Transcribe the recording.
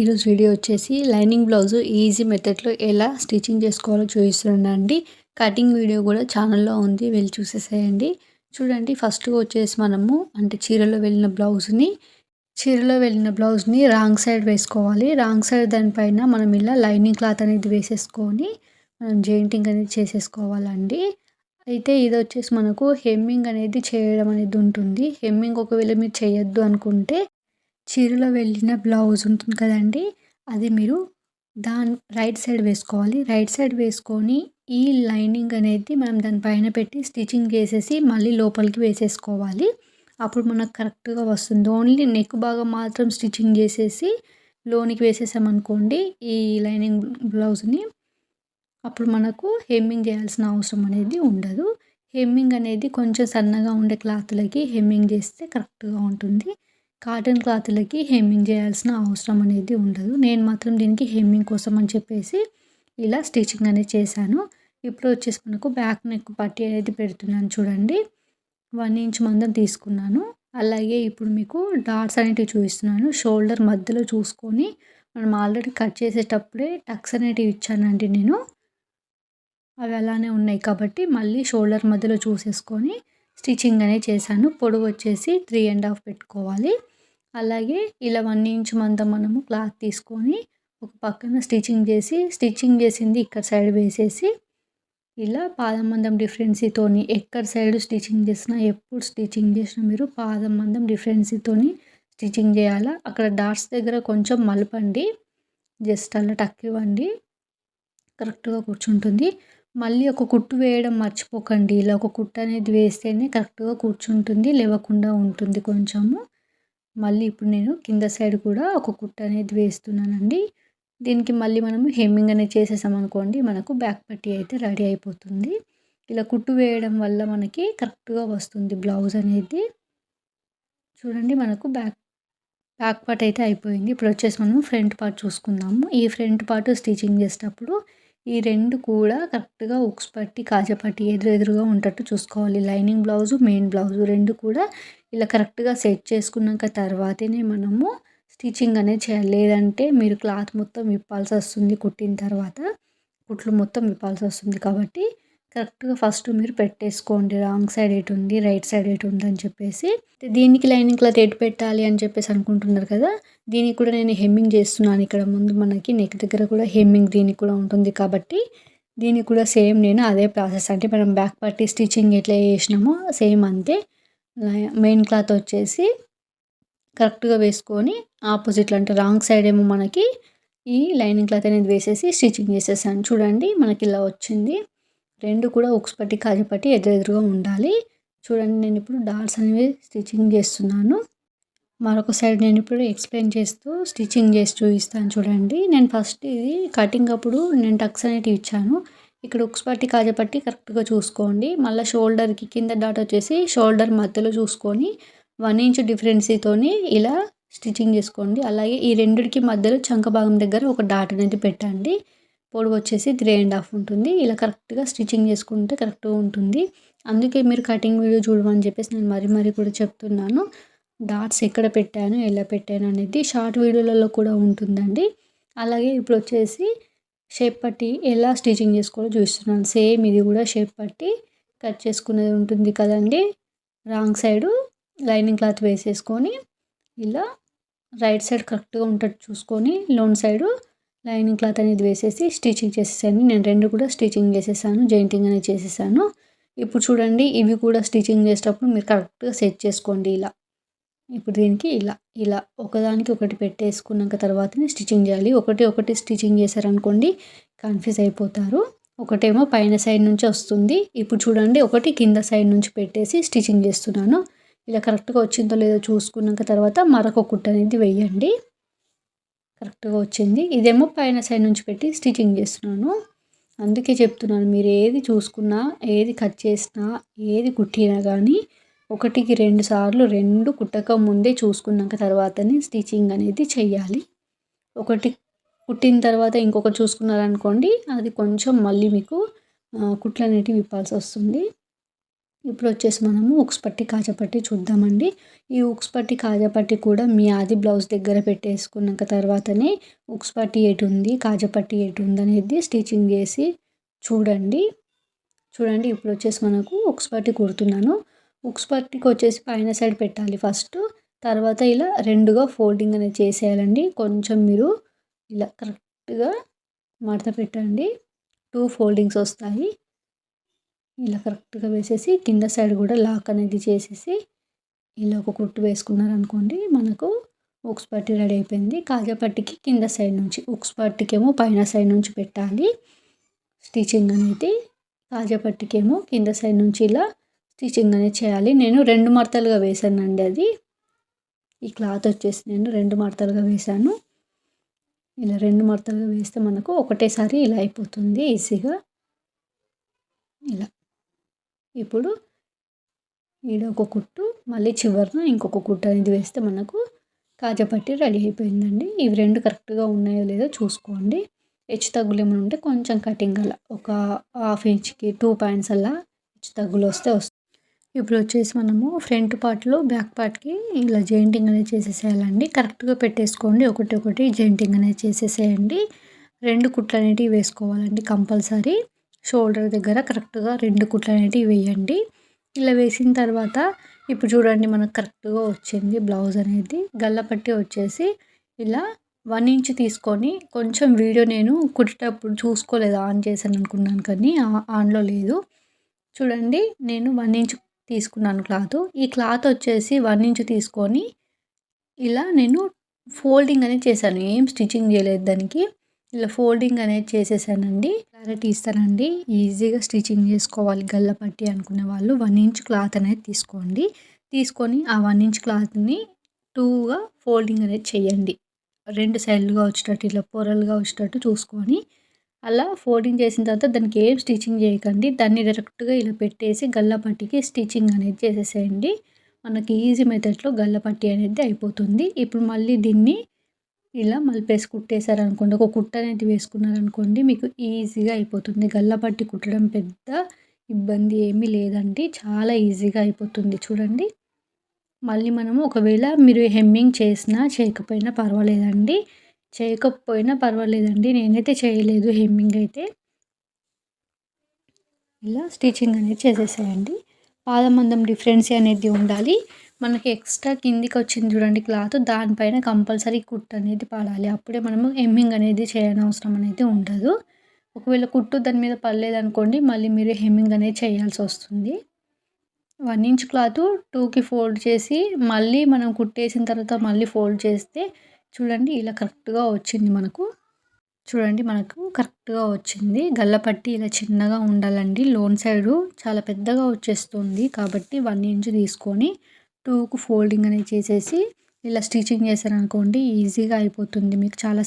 ఈరోజు వీడియో వచ్చేసి lining blouse easy మెథడ్లో ఎలా స్టిచ్చింగ్ చేసుకోవాలో చూపిస్తుండండి కటింగ్ వీడియో కూడా ఛానల్లో ఉంది వెళ్ళి చూసేసేయండి. చూడండి ఫస్ట్ వచ్చేసి మనము అంటే చీరలో వెళ్ళిన బ్లౌజ్ని చీరలో వెళ్ళిన బ్లౌజ్ని రాంగ్ సైడ్ వేసుకోవాలి. రాంగ్ సైడ్ దానిపైన మనం ఇలా లైనింగ్ క్లాత్ అనేది వేసేసుకొని మనం జెయింటింగ్ అనేది చేసేసుకోవాలండి. అయితే ఇది వచ్చేసి మనకు హెమ్మింగ్ అనేది చేయడం అనేది ఉంటుంది. హెమ్మింగ్ ఒకవేళ మీరు చేయొద్దు అనుకుంటే చీరలో వెళ్ళిన బ్లౌజ్ ఉంటుంది కదండి అది మీరు దాని రైట్ సైడ్ వేసుకోవాలి. రైట్ సైడ్ వేసుకొని ఈ లైనింగ్ అనేది మనం దానిపైన పెట్టి స్టిచ్చింగ్ చేసేసి మళ్ళీ లోపలికి వేసేసుకోవాలి. అప్పుడు మనకు కరెక్ట్గా వస్తుంది. ఓన్లీ నెక్ భాగం మాత్రం స్టిచ్చింగ్ చేసేసి లోనికి వేసేసామనుకోండి ఈ లైనింగ్ బ్లౌజ్ని అప్పుడు మనకు హెమ్మింగ్ చేయాల్సిన అవసరం అనేది ఉండదు. హెమ్మింగ్ అనేది కొంచెం సన్నగా ఉండే క్లాత్లకి హెమ్మింగ్ చేస్తే కరెక్ట్గా ఉంటుంది. కాటన్ క్లాత్లకి హెమ్మింగ్ చేయాల్సిన అవసరం అనేది ఉండదు. నేను మాత్రం దీనికి హెమ్మింగ్ కోసం అని చెప్పేసి ఇలా స్టిచ్చింగ్ అనేది చేశాను. ఇప్పుడు వచ్చేసి మనకు బ్యాక్ నెక్ పట్టి అనేది పెడుతున్నాను చూడండి. వన్ ఇంచ్ మందం తీసుకున్నాను. అలాగే ఇప్పుడు మీకు డాట్స్ అనేటివి చూపిస్తున్నాను. షోల్డర్ మధ్యలో చూసుకొని మనం ఆల్రెడీ కట్ చేసేటప్పుడే టక్స్ అనేటివి ఇచ్చానండి నేను. అవి అలానే ఉన్నాయి కాబట్టి మళ్ళీ షోల్డర్ మధ్యలో చూసేసుకొని స్టిచ్చింగ్ అనేది చేశాను. పొడవు వచ్చేసి త్రీ అండ్ హాఫ్ పెట్టుకోవాలి. అలాగే ఇలా వన్ ఇంచ్ మంద మనము క్లాత్ తీసుకొని ఒక పక్కన స్టిచ్చింగ్ చేసి స్టిచ్చింగ్ చేసింది ఇక్కడ సైడ్ వేసేసి ఇలా పాదం మందం డిఫరెన్సీతోని ఎక్కడ సైడ్ స్టిచ్చింగ్ చేసినా ఎప్పుడు స్టిచ్చింగ్ చేసినా మీరు పాదం మందం డిఫరెన్సీతోని స్టిచ్చింగ్ చేయాలా. అక్కడ డాట్స్ దగ్గర కొంచెం మలపండి జస్ట్ అలా టక్ ఇవ్వండి కరెక్ట్గా కూర్చుంటుంది. మళ్ళీ ఒక కుట్టు వేయడం మర్చిపోకండి. ఇలా ఒక కుట్టు అనేది వేస్తేనే కరెక్ట్గా కూర్చుంటుంది లేవకుండా ఉంటుంది కొంచెము. మళ్ళీ ఇప్పుడు నేను కింద సైడ్ కూడా ఒక కుట్టు అనేది వేస్తున్నానండి. దీనికి మళ్ళీ మనం హెమ్మింగ్ అనేది చేసేసామనుకోండి మనకు బ్యాక్ పట్టి అయితే రెడీ అయిపోతుంది. ఇలా కుట్టు వేయడం వల్ల మనకి కరెక్ట్గా వస్తుంది బ్లౌజ్ అనేది. చూడండి మనకు బ్యాక్ బ్యాక్ పార్ట్ అయితే అయిపోయింది. ఇప్పుడు వచ్చేసి మనం ఫ్రంట్ పార్ట్ చూసుకుందాము. ఈ ఫ్రంట్ పార్ట్ స్టిచ్చింగ్ చేసేటప్పుడు ఈ రెండు కూడా కరెక్ట్గా ఉక్స్ పట్టి కాజపట్టి ఎదురు ఎదురుగా ఉండేటట్టు చూసుకోవాలి. లైనింగ్ బ్లౌజు మెయిన్ బ్లౌజు రెండు కూడా ఇలా కరెక్ట్గా సెట్ చేసుకున్నాక తర్వాతనే మనము స్టిచ్చింగ్ అనేది చేయాలి. లేదంటే మీరు క్లాత్ మొత్తం విప్పాల్సి వస్తుంది కుట్టిన తర్వాత కుట్లు మొత్తం విప్పాల్సి వస్తుంది. కాబట్టి కరెక్ట్గా ఫస్ట్ మీరు పెట్టేసుకోండి. రాంగ్ సైడ్ ఎటు ఉంది రైట్ సైడ్ ఎటు ఉంది అని చెప్పేసి. దీనికి లైనింగ్ క్లాత్ ఎటు పెట్టాలి అని చెప్పేసి అనుకుంటున్నారు కదా దీనికి కూడా నేను హెమ్మింగ్ చేస్తున్నాను. ఇక్కడ ముందు మనకి నెక్ దగ్గర కూడా హెమ్మింగ్ దీనికి కూడా ఉంటుంది కాబట్టి దీనికి కూడా సేమ్ నేను అదే ప్రాసెస్. అంటే మనం బ్యాక్ పట్టి స్టిచ్చింగ్ ఎట్లా చేసినామో సేమ్ అంతే. మెయిన్ క్లాత్ వచ్చేసి కరెక్ట్గా వేసుకొని ఆపోజిట్లో అంటే రాంగ్ సైడ్ ఏమో మనకి ఈ లైనింగ్ క్లాత్ అనేది వేసేసి స్టిచ్చింగ్ చేసేసాను. చూడండి మనకి ఇలా వచ్చింది. రెండు కూడా ఒకటి కాజపట్టి ఎదురెదురుగా ఉండాలి. చూడండి నేను ఇప్పుడు డాట్స్ అనేవి స్టిచ్చింగ్ చేస్తున్నాను. మరొక సైడ్ నేను ఇప్పుడు ఎక్స్ప్లెయిన్ చేస్తూ స్టిచ్చింగ్ చేసి చూపిస్తాను చూడండి. నేను ఫస్ట్ ఇది కటింగ్ అప్పుడు నేను టక్స్ అనేటివి ఇచ్చాను. ఇక్కడ ఉక్స్ పట్టి కరెక్ట్గా చూసుకోండి. మళ్ళీ షోల్డర్కి కింద డాట్ వచ్చేసి షోల్డర్ మధ్యలో చూసుకొని వన్ ఇంచ్ డిఫరెన్సీతోని ఇలా స్టిచ్చింగ్ చేసుకోండి. అలాగే ఈ రెండిటికి మధ్యలో చంక భాగం దగ్గర ఒక డాట్ అనేది పెట్టండి. పొడవు వచ్చేసి త్రీ అండ్ హాఫ్ ఉంటుంది. ఇలా కరెక్ట్గా స్టిచ్చింగ్ చేసుకుంటే కరెక్ట్గా ఉంటుంది. అందుకే మీరు కటింగ్ వీడియో చూడమని చెప్పేసి నేను మరీ మరీ కూడా చెప్తున్నాను. డాట్స్ ఎక్కడ పెట్టాను ఎలా పెట్టాను అనేది షార్ట్ వీడియోలలో కూడా ఉంటుందండి. అలాగే ఇప్పుడు వచ్చేసి షేప్ పట్టి ఎలా స్టిచ్చింగ్ చేసుకోవాలో చూస్తున్నాను సేమ్ ఇది కూడా షేప్ పట్టి కట్ చేసుకునేది ఉంటుంది కదండి. రాంగ్ సైడు లైనింగ్ క్లాత్ వేసేసుకొని ఇలా రైట్ సైడ్ కరెక్ట్గా ఉంటట్టు చూసుకొని లోన్ సైడు లైనింగ్ క్లాత్ అనేది వేసేసి స్టిచ్చింగ్ చేసేసాను. నేను రెండు కూడా స్టిచ్చింగ్ చేసేసాను జాయింటింగ్ అనేది చేసేసాను. ఇప్పుడు చూడండి ఇవి కూడా స్టిచ్చింగ్ చేసేటప్పుడు మీరు కరెక్ట్గా సెట్ చేసుకోండి ఇలా. ఇప్పుడు దీనికి ఇలా ఇలా ఒకదానికి ఒకటి పెట్టేసుకున్నాక తర్వాతనే స్టిచ్చింగ్ చేయాలి. ఒకటి ఒకటి స్టిచ్చింగ్ చేశారనుకోండి కన్ఫ్యూజ్ అయిపోతారు. ఒకటేమో పైన సైడ్ నుంచి వస్తుంది. ఇప్పుడు చూడండి ఒకటి కింద సైడ్ నుంచి పెట్టేసి స్టిచ్చింగ్ చేస్తున్నాను. ఇలా కరెక్ట్గా వచ్చిందో లేదో చూసుకున్నాక తర్వాత మరొక కుట్ట అనేది వెయ్యండి కరెక్ట్గా వచ్చింది. ఇదేమో పైన సైడ్ నుంచి పెట్టి స్టిచ్చింగ్ చేస్తున్నాను. అందుకే చెప్తున్నాను మీరు ఏది చూసుకున్నా ఏది కట్ చేసినా ఏది కుట్టినా కానీ ఒకటికి రెండు సార్లు రెండు కుట్టక ముందే చూసుకున్నాక తర్వాతనే స్టిచ్చింగ్ అనేది చెయ్యాలి. ఒకటి కుట్టిన తర్వాత ఇంకొకటి చూసుకున్నారనుకోండి అది కొంచెం మళ్ళీ మీకు కుట్లు అనేటివి విప్పాల్సి వస్తుంది. ఇప్పుడు వచ్చేసి మనము ఉక్స్ పట్టి కాజపట్టి చూద్దామండి. ఈ ఉక్స్ పట్టి కాజపట్టి కూడా మీ ఆది బ్లౌజ్ దగ్గర పెట్టేసుకున్నాక తర్వాతనే ఉక్స్ పట్టి ఎటు ఉంది కాజపట్టి ఎటు ఉంది అనేది స్టిచ్చింగ్ చేసి చూడండి. చూడండి ఇప్పుడు వచ్చేసి మనకు ఉక్స్ పట్టి కుడుతున్నాను. ఉక్స్ పట్టికి వచ్చేసి పైన సైడ్ పెట్టాలి ఫస్ట్. తర్వాత ఇలా రెండుగా ఫోల్డింగ్ అనేది చేసేయాలండి. కొంచెం మీరు ఇలా కరెక్ట్గా మడత పెట్టండి. టూ ఫోల్డింగ్స్ వస్తాయి. ఇలా కరెక్ట్గా వేసేసి కింద సైడ్ కూడా లాక్ అనేది చేసేసి ఇలా ఒక కుట్టు వేసుకున్నారనుకోండి మనకు ఉక్స్ పట్టి రెడీ అయిపోయింది. కాజా పట్టికి కింద సైడ్ నుంచి ఉక్స్ పట్టికేమో పైన సైడ్ నుంచి పెట్టాలి. స్టిచ్చింగ్ అనేది కాజా పట్టికేమో కింద సైడ్ నుంచి ఇలా స్టిచ్చింగ్ అనేది చేయాలి. నేను రెండు మడతలుగా వేసానండి అది. ఈ క్లాత్ వచ్చేసి నేను రెండు మడతలుగా వేసాను. ఇలా రెండు మడతలుగా వేస్తే మనకు ఒకటేసారి ఇలా అయిపోతుంది ఈజీగా. ఇలా. ఇప్పుడు ఈడ ఒక కుట్టు మళ్ళీ చివరిన ఇంకొక కుట్టు అనేది వేస్తే మనకు కాజపట్టి రెడీ అయిపోయిందండి. ఇవి రెండు కరెక్ట్గా ఉన్నాయో లేదో చూసుకోండి. హెచ్చు తగ్గులు ఏమైనా ఉంటే కొంచెం కటింగ్ అలా ఒక హాఫ్ ఇంచ్కి టూ పాయింట్స్ అలా హెచ్చు తగ్గులు వస్తే వస్తుంది ఇప్పుడు వచ్చేసి మనము ఫ్రంట్ పార్ట్లో బ్యాక్ పార్ట్కి ఇలా జెయింటింగ్ అనేది చేసేసేయాలండి. కరెక్ట్గా పెట్టేసుకోండి. ఒకటి ఒకటి జెయింటింగ్ అనేది చేసేసేయండి. రెండు కుట్లు అనేటివి వేసుకోవాలండి కంపల్సరీ. షోల్డర్ దగ్గర కరెక్ట్గా రెండు కుట్లు అనేటివి వేయండి. ఇలా వేసిన తర్వాత ఇప్పుడు చూడండి మనకు కరెక్ట్గా వచ్చింది బ్లౌజ్ అనేది. గల్లపట్టి వచ్చేసి ఇలా వన్ ఇంచ్ తీసుకొని కొంచెం వీడియో నేను కుట్టేటప్పుడు చూసుకోలేదు ఆన్ చేశాను అనుకున్నాను కానీ ఆన్లో లేదు. చూడండి నేను వన్ ఇంచ్ తీసుకున్నాను క్లాత్. ఈ క్లాత్ వచ్చేసి వన్ ఇంచ్ తీసుకొని ఇలా నేను ఫోల్డింగ్ అనేది చేశాను. ఏం స్టిచ్చింగ్ చేయలేదు దానికి. ఇలా ఫోల్డింగ్ అనేది చేసేసానండి. క్లారిటీ ఇస్తానండి. ఈజీగా స్టిచ్చింగ్ చేసుకోవాలి. గల్ల పట్టి అనుకునే వాళ్ళు వన్ ఇంచ్ క్లాత్ అనేది తీసుకోండి. తీసుకొని ఆ వన్ ఇంచ్ క్లాత్ని టూగా ఫోల్డింగ్ అనేది చేయండి. రెండు సైడ్లుగా వచ్చేటట్టు ఇలా పొరలుగా వచ్చేటట్టు చూసుకొని అలా ఫోల్డింగ్ చేసిన తర్వాత దానికి ఏం స్టిచ్చింగ్ చేయకండి. దాన్ని డైరెక్ట్గా ఇలా పెట్టేసి గల్లపట్టికి స్టిచ్చింగ్ అనేది చేసేసేయండి. మనకి ఈజీ మెథడ్లో గల్లపట్టి అనేది అయిపోతుంది. ఇప్పుడు మళ్ళీ దీన్ని ఇలా మలిపేసి కుట్టేశారనుకోండి ఒక కుట్ట అనేది వేసుకున్నారనుకోండి మీకు ఈజీగా అయిపోతుంది. గల్లపట్టి కుట్టడం పెద్ద ఇబ్బంది ఏమీ లేదండి. చాలా ఈజీగా అయిపోతుంది. చూడండి. మళ్ళీ మనము ఒకవేళ మీరు హెమ్మింగ్ చేసినా చేయకపోయినా పర్వాలేదండి. చేయకపోయినా పర్వాలేదండి. నేనైతే చేయలేదు హెమ్మింగ్ అయితే. ఇలా స్టిచ్చింగ్ అనేది చేసేసేయండి. పాదమందం డిఫరెన్సీ అనేది ఉండాలి. మనకి ఎక్స్ట్రా కిందికి వచ్చింది చూడండి క్లాత్ దానిపైన కంపల్సరీ కుట్టు అనేది పడాలి. అప్పుడే మనము హెమ్మింగ్ అనేది చేయనవసరం అనేది ఉండదు. ఒకవేళ కుట్టు దాని మీద పడలేదనుకోండి మళ్ళీ మీరు హెమ్మింగ్ అనేది చేయాల్సి వస్తుంది. వన్ ఇంచ్ క్లాత్ టూకి ఫోల్డ్ చేసి మళ్ళీ మనం కుట్టేసిన తర్వాత మళ్ళీ ఫోల్డ్ చేస్తే చూడండి ఇలా కరెక్ట్గా వచ్చింది మనకు. చూడండి మనకు కరెక్ట్గా వచ్చింది. గల్లపట్టి ఇలా చిన్నగా ఉండాలండి. లోన్ సైడు చాలా పెద్దగా వచ్చేస్తుంది కాబట్టి వన్ ఇంచ్ తీసుకొని టూకు ఫోల్డింగ్ అనేది చేసేసి ఇలా స్టిచ్చింగ్ చేశారనుకోండి ఈజీగా అయిపోతుంది. మీకు చాలా